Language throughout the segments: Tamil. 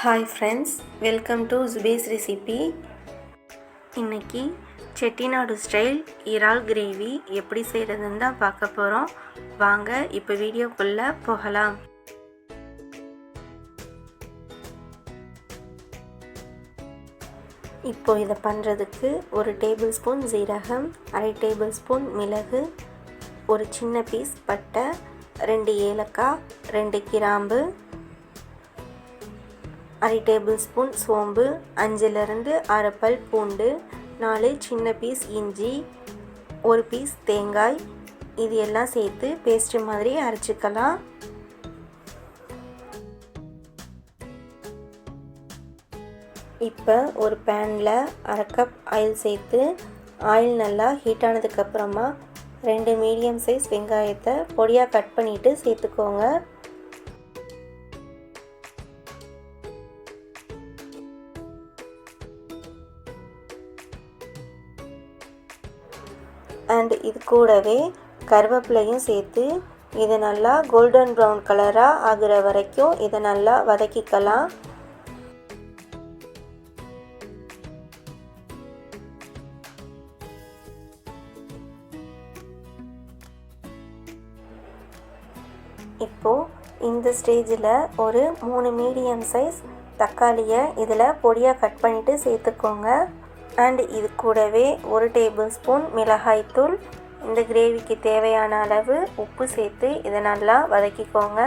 ஹாய் ஃப்ரெண்ட்ஸ் வெல்கம் டு ஜுபேஸ் ரெசிபி இன்னைக்கு செட்டிநாடு ஸ்டைல் இறால் கிரேவி எப்படி செய்கிறதுன்னு தான் பார்க்க போகிறோம் வாங்க இப்போ வீடியோக்குள்ளே போகலாம். இப்போ இதை பண்ணுறதுக்கு ஒரு டேபிள் ஸ்பூன் ஜீரகம் அரை டேபிள் ஸ்பூன் மிளகு ஒரு சின்ன பீஸ் பட்டை ரெண்டு ஏலக்காய் ரெண்டு கிராம்பு அரை டேபிள் ஸ்பூன் சோம்பு அஞ்சுலேருந்து அரை பல் பூண்டு நாலு சின்ன பீஸ் இஞ்சி ஒரு பீஸ் தேங்காய். இது எல்லாம் சேர்த்து பேஸ்ட்டு மாதிரி அரைச்சிக்கலாம். இப்போ ஒரு பேனில் அரை கப் ஆயில் சேர்த்து ஆயில் நல்லா ஹீட் ஆனதுக்கப்புறமா ரெண்டு மீடியம் சைஸ் வெங்காயத்தை பொடியாக கட் பண்ணிவிட்டு சேர்த்துக்கோங்க. அண்ட் இது கூடவே கருவேப்பிலையும் சேர்த்து இதை நல்லா கோல்டன் ப்ரௌன் கலராக ஆகிற வரைக்கும் இதை நல்லா வதக்கிக்கலாம். இப்போது இந்த ஸ்டேஜில் ஒரு மூணு மீடியம் சைஸ் தக்காளியை இதில் பொடியாக கட் பண்ணிவிட்டு சேர்த்துக்கோங்க. அண்ட் இது கூடவே ஒரு டேபிள் ஸ்பூன் மிளகாய்த்தூள் இந்த கிரேவிக்கு தேவையான அளவு உப்பு சேர்த்து இதை நல்லா வதக்கிக்கோங்க.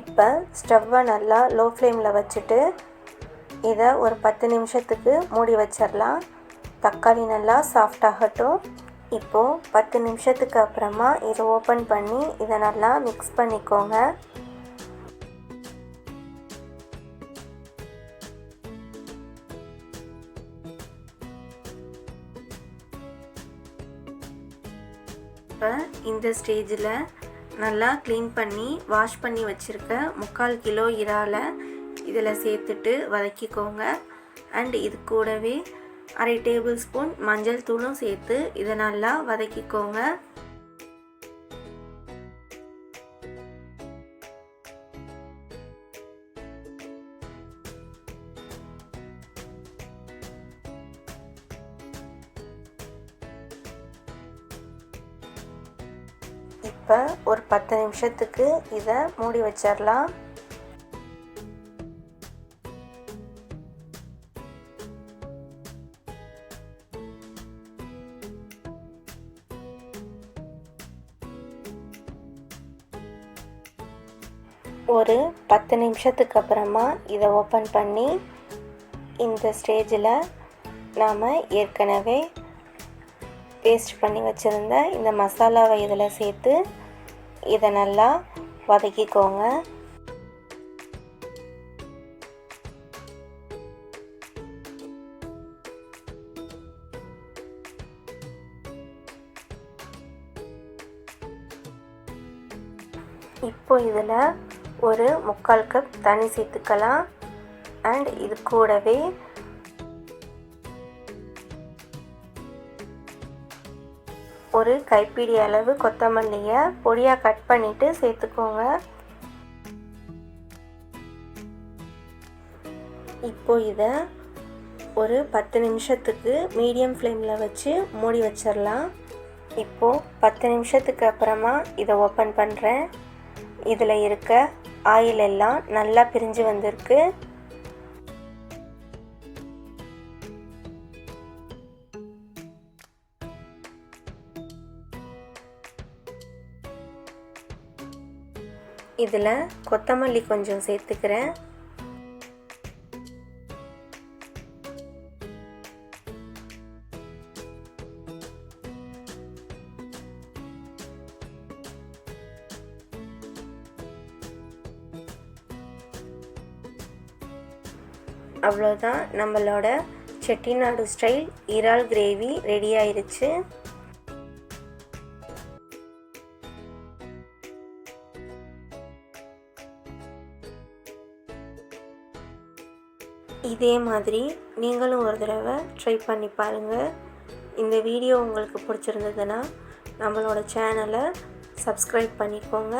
இப்போ ஸ்டவ்வை நல்லா லோ ஃப்ளேமில் வச்சுட்டு இதை ஒரு பத்து நிமிஷத்துக்கு மூடி வச்சிடலாம் தக்காளி நல்லா சாஃப்டாகட்டும் ஆகட்டும். இப்போது பத்து நிமிஷத்துக்கு அப்புறமா இதை ஓப்பன் பண்ணி இதை நல்லா மிக்ஸ் பண்ணிக்கோங்க. இப்போ இந்த ஸ்டேஜில் நல்லா க்ளீன் பண்ணி வாஷ் பண்ணி வச்சுருக்க முக்கால் கிலோ இறாலை இதில் சேர்த்துட்டு வதக்கிக்கோங்க. அண்ட் இது கூடவே அரை டேபிள் ஸ்பூன் மஞ்சள் தூளும் சேர்த்து இதை நல்லா வதக்கிக்கோங்க. இப்போ ஒரு பத்து நிமிஷத்துக்கு இதை மூடி வச்சிடலாம். ஒரு பத்து நிமிஷத்துக்கு அப்புறமா இதை ஓப்பன் பண்ணி இந்த ஸ்டேஜில் நாம் ஏற்கனவே பேஸ்ட் பண்ணி வச்சுருந்த இந்த மசாலாவை இதில் சேர்த்து இதை நல்லா வதக்கிக்கோங்க. இப்போ இதில் ஒரு முக்கால் கப் தண்ணி சேர்த்துக்கலாம். அண்ட் இது கூடவே ஒரு கைப்பிடி அளவு கொத்தமல்லியை பொடியாக கட் பண்ணிவிட்டு சேர்த்துக்கோங்க. இப்போ இதை ஒரு பத்து நிமிஷத்துக்கு மீடியம் ஃப்ளேமில் வச்சு மூடி வச்சிடலாம் இப்போது பத்து நிமிஷத்துக்கு அப்புறமா இதை ஓப்பன் பண்ணுறேன் இதில் இருக்க ஆயில் எல்லாம் நல்லா பிரிஞ்சு வந்திருக்கு. இதில் கொத்தமல்லி கொஞ்சம் சேர்த்துக்கிறேன். அவ்வளோதான் நம்மளோட செட்டிநாடு ஸ்டைல் இறால் கிரேவி ரெடி ஆயிருச்சு. இதே மாதிரி நீங்களும் ஒரு தடவை ட்ரை பண்ணி பாருங்கள் இந்த வீடியோ உங்களுக்கு பிடிச்சிருந்ததுன்னா நம்மளோட சேனலை சப்ஸ்கிரைப் பண்ணிக்கோங்க.